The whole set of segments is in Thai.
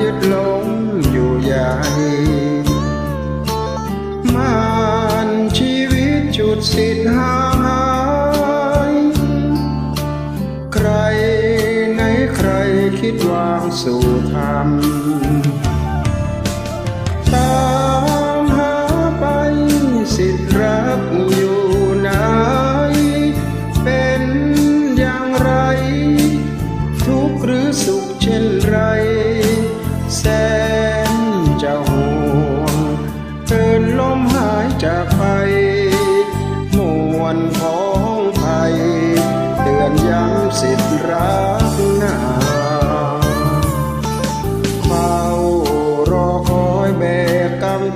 ยึดหลงอยู่ใหญ่มันชีวิตจุดสิ้นหายใครในใครคิดวางสู่ธรรม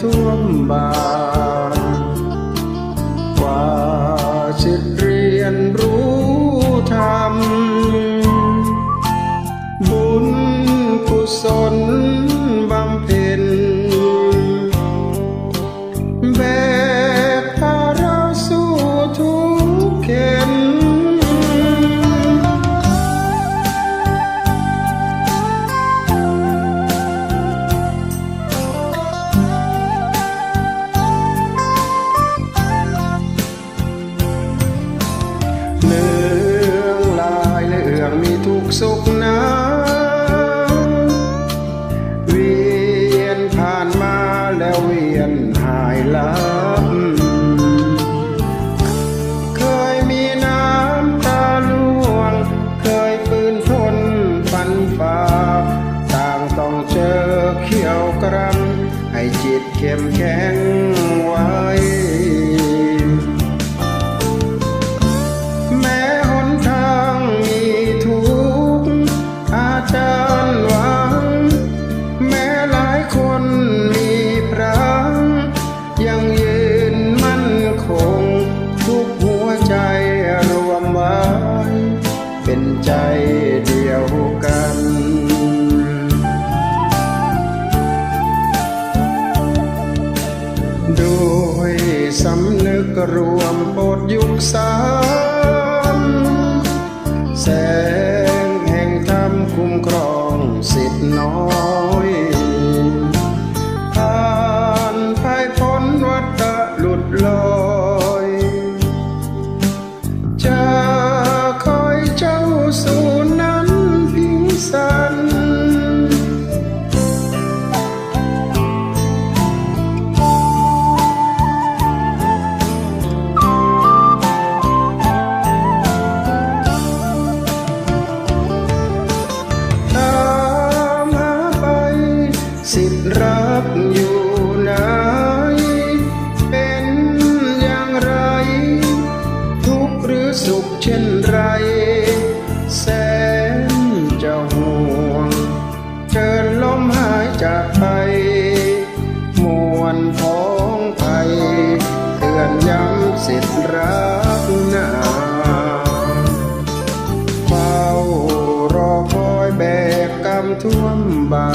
ท่วมบา สุขนะเวียนผ่านมาแล้วเวียนหายลับ เคยมีน้ำตาล่วง เคยปืนทนฟันฝ่าต่างต้องเจอเขียวกรำให้จิตเข้มแข็งไว้ สำนึกรวมโปรดยุคสามแสงแห่งธรรมคุ้มครองสิทธิน้อง สิทธิ์รับอยู่ไหน เป็นอย่างไร ทุกหรือสุขเช่นไร แสนจะห่วง เชิญลมหายจากไป มวลพ้องไปเตือนย้ำสิทธิ์รับนาเฝ้ารอคอยแบกกรรมท่วมบา